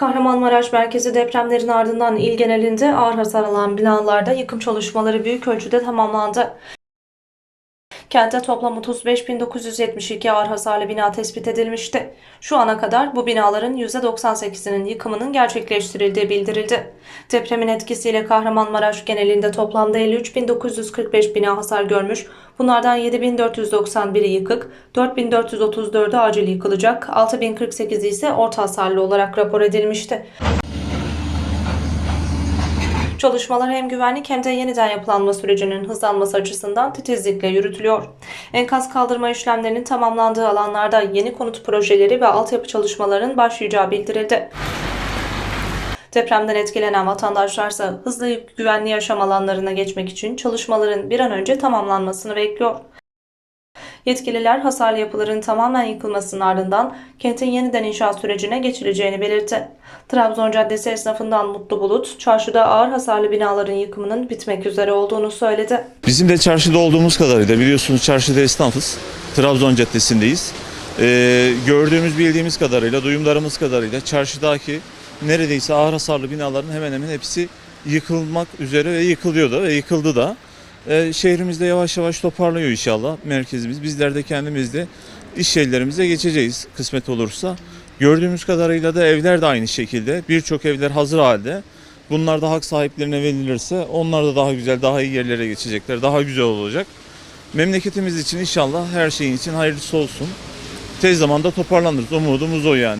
Kahramanmaraş merkezi depremlerin ardından il genelinde ağır hasar alan binalarda yıkım çalışmaları büyük ölçüde tamamlandı. Kentte toplam 35.972 ağır hasarlı bina tespit edilmişti. Şu ana kadar bu binaların %98'inin yıkımının gerçekleştirildiği bildirildi. Depremin etkisiyle Kahramanmaraş genelinde toplamda 53.945 bina hasar görmüş. Bunlardan 7.491'i yıkık, 4.434'ü acil yıkılacak, 6.048'i ise orta hasarlı olarak rapor edilmişti. Çalışmalar hem güvenlik hem de yeniden yapılanma sürecinin hızlanması açısından titizlikle yürütülüyor. Enkaz kaldırma işlemlerinin tamamlandığı alanlarda yeni konut projeleri ve altyapı çalışmalarının başlayacağı bildirildi. Depremden etkilenen vatandaşlarsa hızlı güvenli yaşam alanlarına geçmek için çalışmaların bir an önce tamamlanmasını bekliyor. Yetkililer hasarlı yapıların tamamen yıkılmasının ardından kentin yeniden inşaat sürecine geçileceğini belirtti. Trabzon Caddesi esnafından Mutlu Bulut, çarşıda ağır hasarlı binaların yıkımının bitmek üzere olduğunu söyledi. Bizim de çarşıda olduğumuz kadarıyla biliyorsunuz çarşıda esnafız. Trabzon Caddesi'ndeyiz. Ee, gördüğümüz bildiğimiz kadarıyla, duyumlarımız kadarıyla çarşıdaki neredeyse ağır hasarlı binaların hemen hemen hepsi yıkılmak üzere ve yıkılıyordu ve yıkıldı da. Ee, şehrimizde yavaş yavaş toparlıyor inşallah merkezimiz. Bizler de kendimiz de iş yerlerimize geçeceğiz kısmet olursa. Gördüğümüz kadarıyla da evler de aynı şekilde. Birçok evler hazır halde. Bunlar da hak sahiplerine verilirse onlar da daha güzel, daha iyi yerlere geçecekler. Daha güzel olacak. Memleketimiz için inşallah her şeyin için hayırlısı olsun. Tez zamanda toparlanırız. Umudumuz o yani.